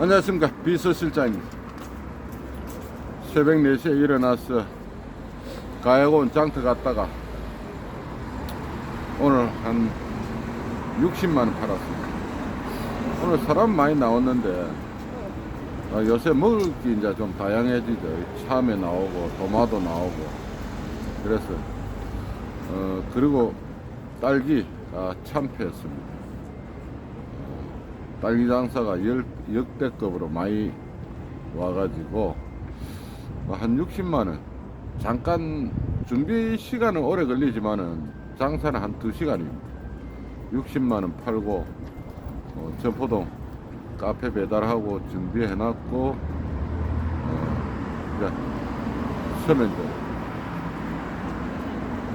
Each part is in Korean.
안녕하십니까. 비서실장입니다. 새벽 4시에 일어나서 가야고원 장터 갔다가 오늘 한 60만원 팔았습니다. 오늘 사람 많이 나왔는데 아, 요새 먹을 게 이제 좀 다양해지죠. 참외 나오고 도마도 나오고. 그래서 어 그리고 딸기 아, 참패했습니다 딸기 장사가 열, 역대급으로 많이 와가지고 한 60만원 잠깐 준비 시간은 오래 걸리지만은 장사는 한 2시간입니다. 60만원 팔고 어, 점포동 카페 배달하고 준비해놨고 어, 이제 서면점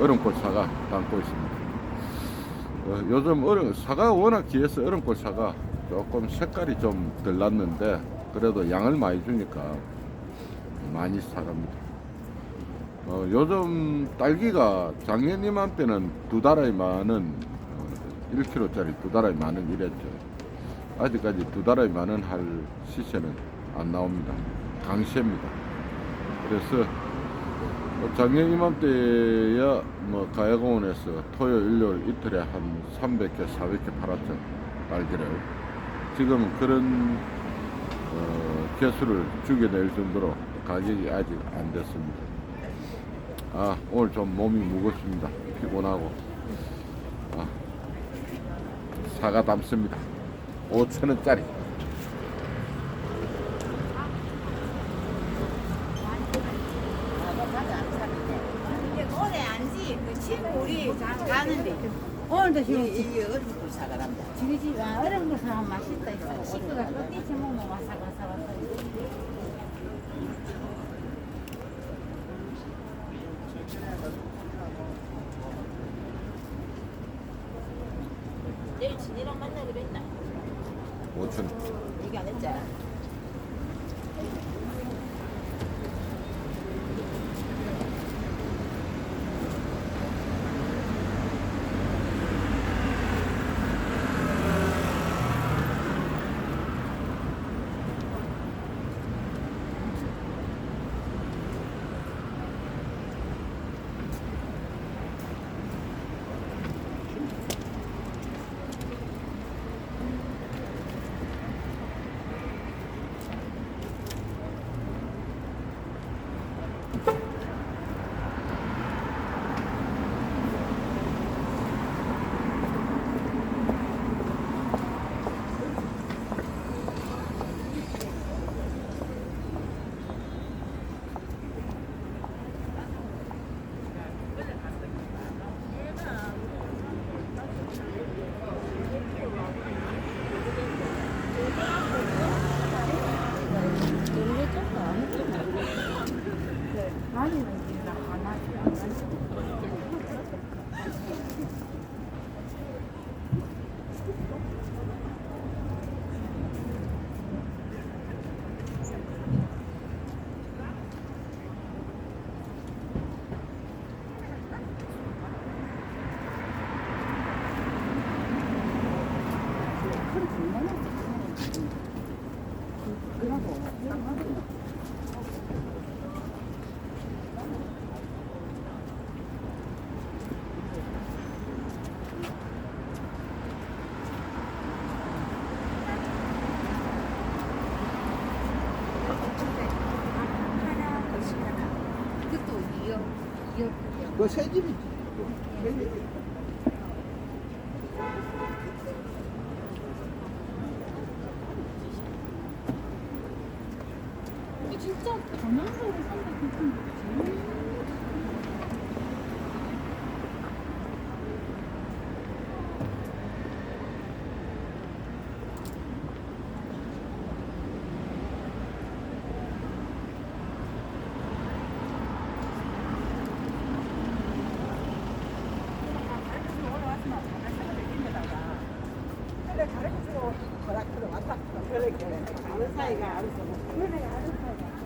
얼음꽃 사과 담고 있습니다. 어, 요즘 얼음, 사과 워낙 귀해서 얼음꽃 사과 조금 색깔이 좀 덜 났는데 그래도 양을 많이 주니까 많이 사갑니다. 어, 요즘 딸기가 작년 이맘때는 두 달에 만원 어, 1kg짜리 두 달에 만원 이랬죠. 아직까지 두 달에 만원 할 시세는 안 나옵니다. 강세입니다. 그래서 뭐 작년 이맘때야 뭐 가야공원에서 토요일 일요일 이틀에 한 300개 400개 팔았죠 딸기를 지금은 그런 어, 개수를 죽여낼 정도로 가격이 아직 안 됐습니다 아 오늘 좀 몸이 무겁습니다 피곤하고 아, 사과 담습니다 5천 원짜리 이게 오래 안지 그 친구리 장 가는데 오늘도 지금 사가란다. 지금 집 아, 어려운 거 사면 맛있다 있어. 식구가 끝이지 뭐 뭐가 사가 사가 내일 진이랑 만나기로 했나? 5천원 얘기 안 했잖 하나 이것도 이어 이어 그새 집이지. 이게 진짜 전형적으로 산다 거지. 그래 가르쳐주고 뭐라 그래 왔다 그렇게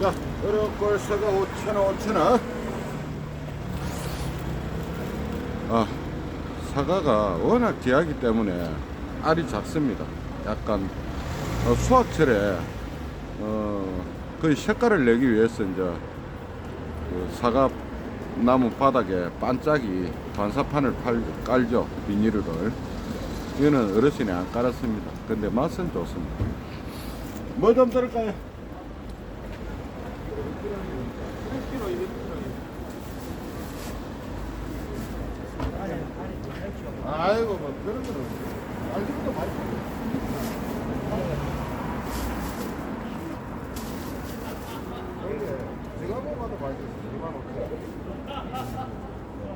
자, 어려골 사과 5,000원, 5,000원. 아, 사과가 워낙 귀하기 때문에 알이 작습니다. 약간 어, 수확철에 어, 그 색깔을 내기 위해서 이제 그 사과 나무 바닥에 반짝이 반사판을 팔, 깔죠 비닐을. 이거는 어르신이 안 깔았습니다. 근데 맛은 좋습니다. 뭐 좀 들을까요? 아이고 뭐 그런 거는 알기도 많이 제가 먹어도 맛있어 2만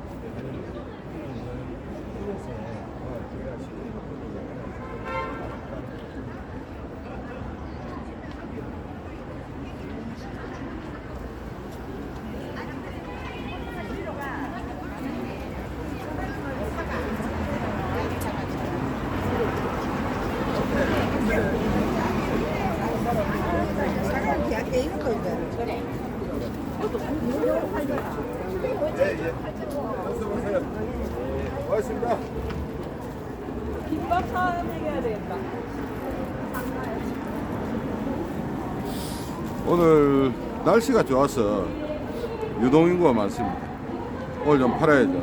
5천 사과 귀하게 이런 거 있잖아. 말씀하세요 오늘 날씨가 좋아서 유동인구가 많습니다. 오늘 좀 팔아야죠.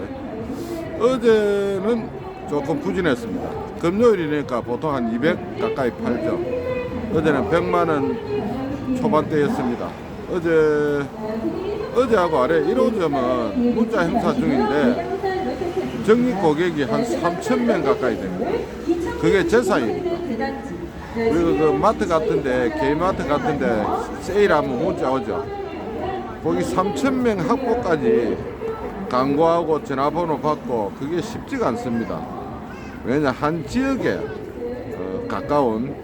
어제는 조금 부진했습니다. 금요일이니까 보통 한 200 가까이 팔죠. 어제는 100만 원 초반대였습니다. 어제 어제하고 아래 1호점은 문자 행사 중인데 정리 고객이 한 3천 명 가까이 됩니다. 그게 재산입니다. 그리고 그 마트 같은데 개인마트 같은데 세일하면 문자 오죠. 거기 3천 명 확보까지 광고하고 전화번호 받고 그게 쉽지가 않습니다. 왜냐 한 지역에 어, 가까운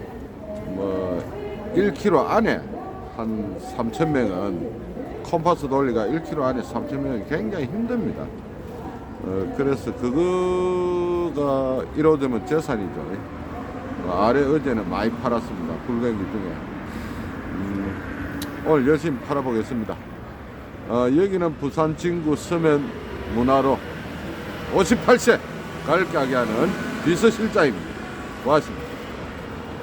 뭐 1km 안에 한 3천 명은 컴파스 돌리가 1km 안에 3천 명이 굉장히 힘듭니다. 어, 그래서 그거가 이루어지면 재산이죠. 어, 아래 어제는 많이 팔았습니다. 불경기 중에. 음, 오늘 열심히 팔아보겠습니다. 어, 여기는 부산 진구 서면 문화로 58세 가을 가게 하는 비서실장입니다. 고맙습니다.